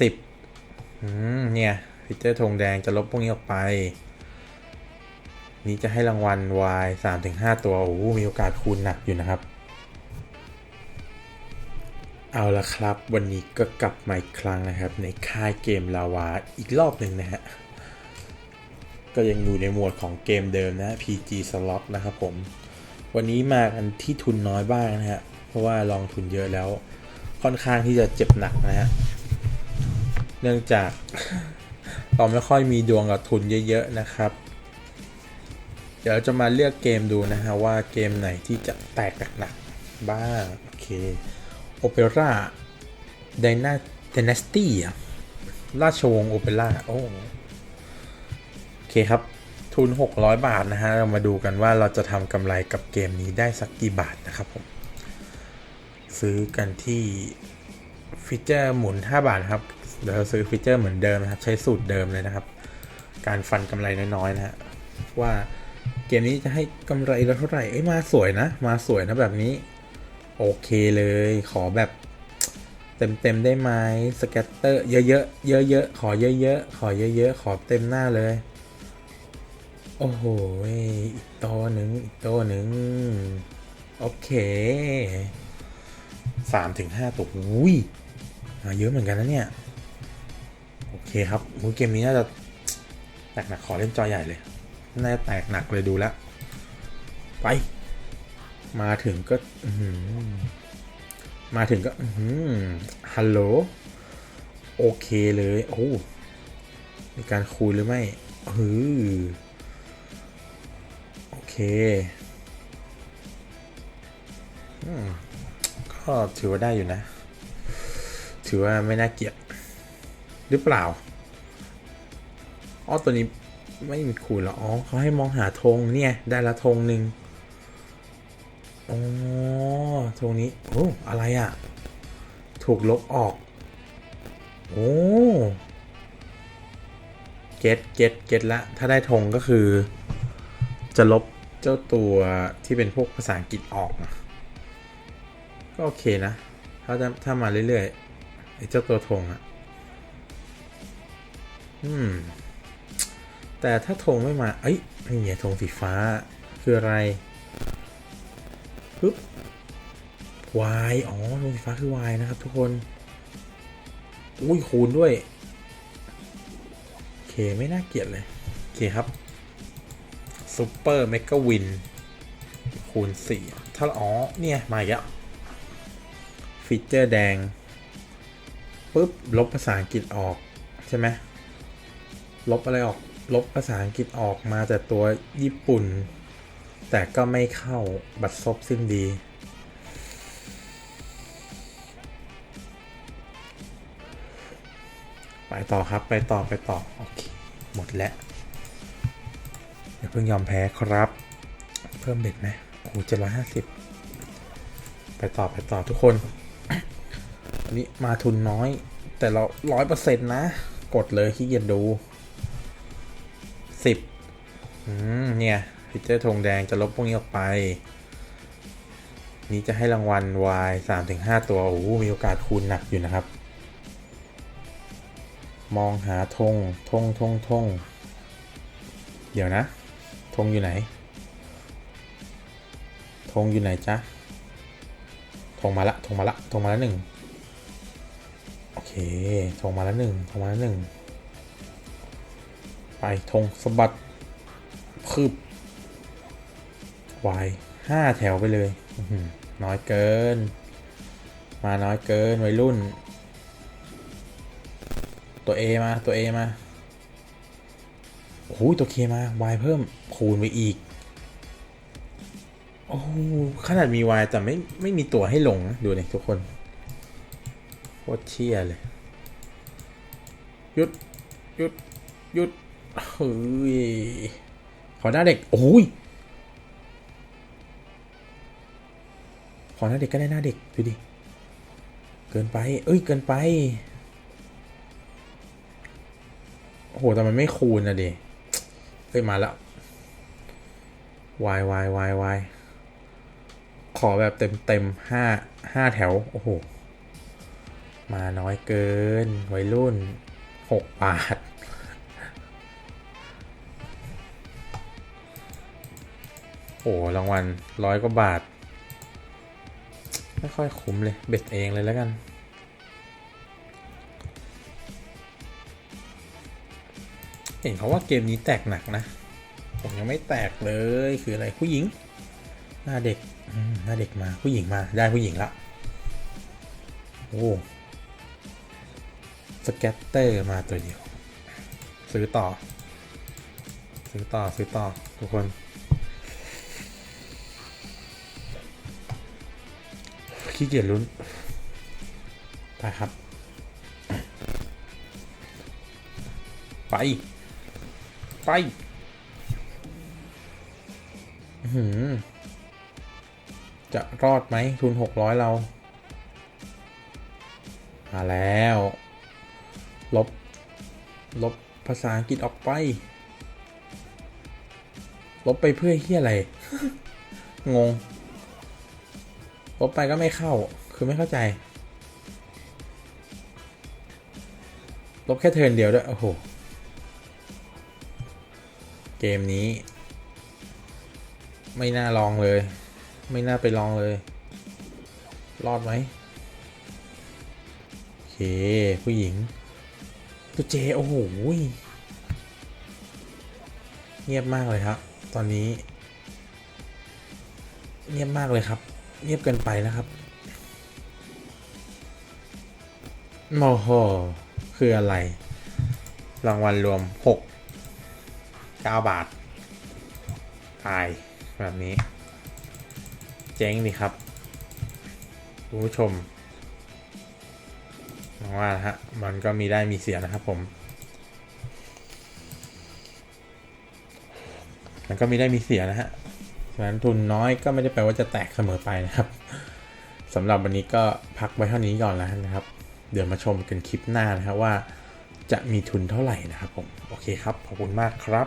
สิบเนี่ยฟิเจอร์ธงแดงจะลบพวกนี้ออกไป นี้จะให้รางวัล Y 3ถึง5ตัว โอ้โหมีโอกาสคูณหนักอยู่นะครับ เอาละครับ วันนี้ก็กลับมาอีกครั้งนะครับ ในค่ายเกมลาวาอีกรอบหนึ่งนะฮะ ก็ยังอยู่ในหมวดของเกมเดิมนะ PG Slot นะครับผม วันนี้มากันที่ทุนน้อยบ้างนะฮะ เพราะว่าลองทุนเยอะแล้วค่อนข้างที่จะเจ็บหนักนะฮะ เนื่องจากเราไม่ค่อยมีดวงกับทุนเยอะๆนะครับ เดี๋ยวจะมาเลือกเกมดูนะฮะว่าเกมไหนที่จะแตกหนักๆบ้างโอเคโอเปร่าไดนาเดนสตี้ราชวงศ์โอเปร่าโอ้โอเคครับทุน 600 บาทนะฮะ เรามาดูกันว่าเราจะทำกำไรกับเกมนี้ได้สักกี่บาทนะครับผม ซื้อกันที่ฟีเจอร์หมุน 5 บาทครับ เดี๋ยวเราซื้อฟีเจอร์เหมือนเดิมนะครับ ใช้สูตรเดิมเลยนะครับ การฟันกำไรน้อยๆนะฮะว่าเกมนี้จะให้กำไรเราเท่าไหร่เอ้ยมาสวยนะ มาสวยนะแบบนี้ โอเคเลย ขอแบบ เต็มๆได้ไหมสแกตเตอร์เยอะๆเยอะๆขอเยอะๆขอเยอะๆขอเต็มหน้าเลย โอ้โหอีกตัวหนึ่งอีกตัวหนึ่งโอเคสามถึงห้าตัวอุ้ยมาเยอะเหมือนกันนะเนี่ย เคครับมูเกมนี้น่าจะแตกหนักขอเล่นจอใหญ่เลย น่าจะแตกหนักเลยดูแล้ว ไป มาถึงก็มาถึงก็ฮัลโหล โอเคเลย โอ้ มีการคูณหรือไม่ฮือโอเค ก็ถือว่าได้อยู่นะ ถือว่าไม่น่าเกลียด หรือเปล่าอ๋อตัวนี้ไม่มีคูณหรออ๋อเขาให้มองหาธงเนี่ยได้ละธงหนึ่งอ๋อธงนี้โอ้อะไรอะ่ะ ถูกลบออก โอ้เก็ตเก็ตเก็ตละ ถ้าได้ธงก็คือ จะลบเจ้าตัวที่เป็นพวกภาษาอังกฤษออก ก็โอเคนะ ถ้าจะถ้ามาเรื่อยๆไอ้เจ้าตัวธงอะ อืม แต่ถ้าธงไม่มา เอ้ยนี่ไงธงสีฟ้า คืออะไรปึ๊บ Y อ๋อธงสีฟ้าคือ Y นะครับ ทุกคน อุ้ยคูณด้วย โอเค ไม่น่าเกลียดเลย โอเคครับซูเปอร์เมกาวิน คูณ 4 ถ้า อ๋อ เนี่ย มาอีกแล้วฟีเจอร์แดงปุ๊บ ลบภาษาอังกฤษออก ใช่ไหม ลบอะไรออกลบภาษาอังกฤษออกมาแต่ตัวญี่ปุ่น แต่ก็ไม่เข้าบัตรซบสิ้นดี ไปต่อครับไปต่อไปต่อ โอเค หมดแล้วอย่าเพิ่งยอมแพ้ครับ เพิ่มเบ็ดไหมโอ้เจ็ดร้อยห้าสิบไปต่อไปต่อทุกคนอันนี้มาทุนน้อย แต่เราร้อยเปอร์เซ็นต์นะ กดเลยขี้เกียจดู สิบเนี่ยฟิเจอร์ธงแดงจะลบพวกนี้ออกไป นี้จะให้รางวัล Y 3ถึง5ตัว โอ้โหมีโอกาสคูณหนักอยู่นะครับ มองหาธงธงธงธงเดี๋ยวนะธงอยู่ไหนธงอยู่ไหนจ๊ะธงมาละธงมาละธงมาละหนึ่งโอเคธงมาละหนึ่งธงมาละหนึ่ง ไปธงสะบัดคืบวายห้าแถวไปเลยน้อยเกิน มาน้อยเกินวัยรุ่น ตัว A มาตัว A มาโอ้โหตัว K มา Y เพิ่มคูณไปอีก โอ้ขนาดมี Y แต่ไม่ไม่มีตัวให้ลงนะดูเนี่ยทุกคนโคตรเชี่ยเลย หยุด หยุด หยุด เฮ้ยขอหน้าเด็ก โอ้ยขอหน้าเด็กก็ได้หน้าเด็ก ดูดิ เกินไป เอ้ย เกินไป โอ้โห แต่มันไม่คูณนะดิเฮ้ย มาแล้ว y y y y ขอแบบเต็มเต็มห้าห้าแถว โอ้โห มาน้อยเกิน วัยรุ่นหกบาท รางวัลร้อยกว่าบาท ไม่ค่อยคุ้มเลย เบ็ดเองเลยแล้วกัน เห็นเขาว่าเกมนี้แตกหนักนะ ผมยังไม่แตกเลยคืออะไรผู้หญิง หน้าเด็กหน้าเด็กมาผู้หญิงมาได้ผู้หญิงละโอ้สแกตเตอร์มาตัวเดียว ซื้อต่อ ซื้อต่อ ซื้อต่อ ทุกคน ขี้เกียจลุ้นไปครับ ไป ไปหือจะรอดไหมทุนหกร้อยเรา มาแล้ว ลบ ลบภาษาอังกฤษออกไป ลบไปเพื่อเฮียอะไร งง ลบไปก็ไม่เข้า คือไม่เข้าใจ ลบแค่เทิร์นเดียวด้วย โอ้โห เกมนี้ ไม่น่าลองเลย ไม่น่าไปลองเลย รอดไหมโอเค ผู้หญิง ตัวเจ โอ้โห เงียบมากเลยครับ ตอนนี้ เงียบมากเลยครับ เงียบเกินไปนะครับโมโห คืออะไร รางวัลรวม6 9บาท ตาย แบบนี้ เจ๊งดีครับ คุณผู้ชมมองว่าฮะ มันก็มีได้มีเสียนะครับผม มันก็มีได้มีเสียนะฮะ นั้นทุนน้อยก็ไม่ได้แปลว่าจะแตกเสมอไปนะครับสำหรับวันนี้ก็พักไว้เท่านี้ก่อนแล้วนะครับ เดี๋ยวมาชมกันคลิปหน้านะครับว่าจะมีทุนเท่าไหร่นะครับผม โอเคครับ ขอบคุณมากครับ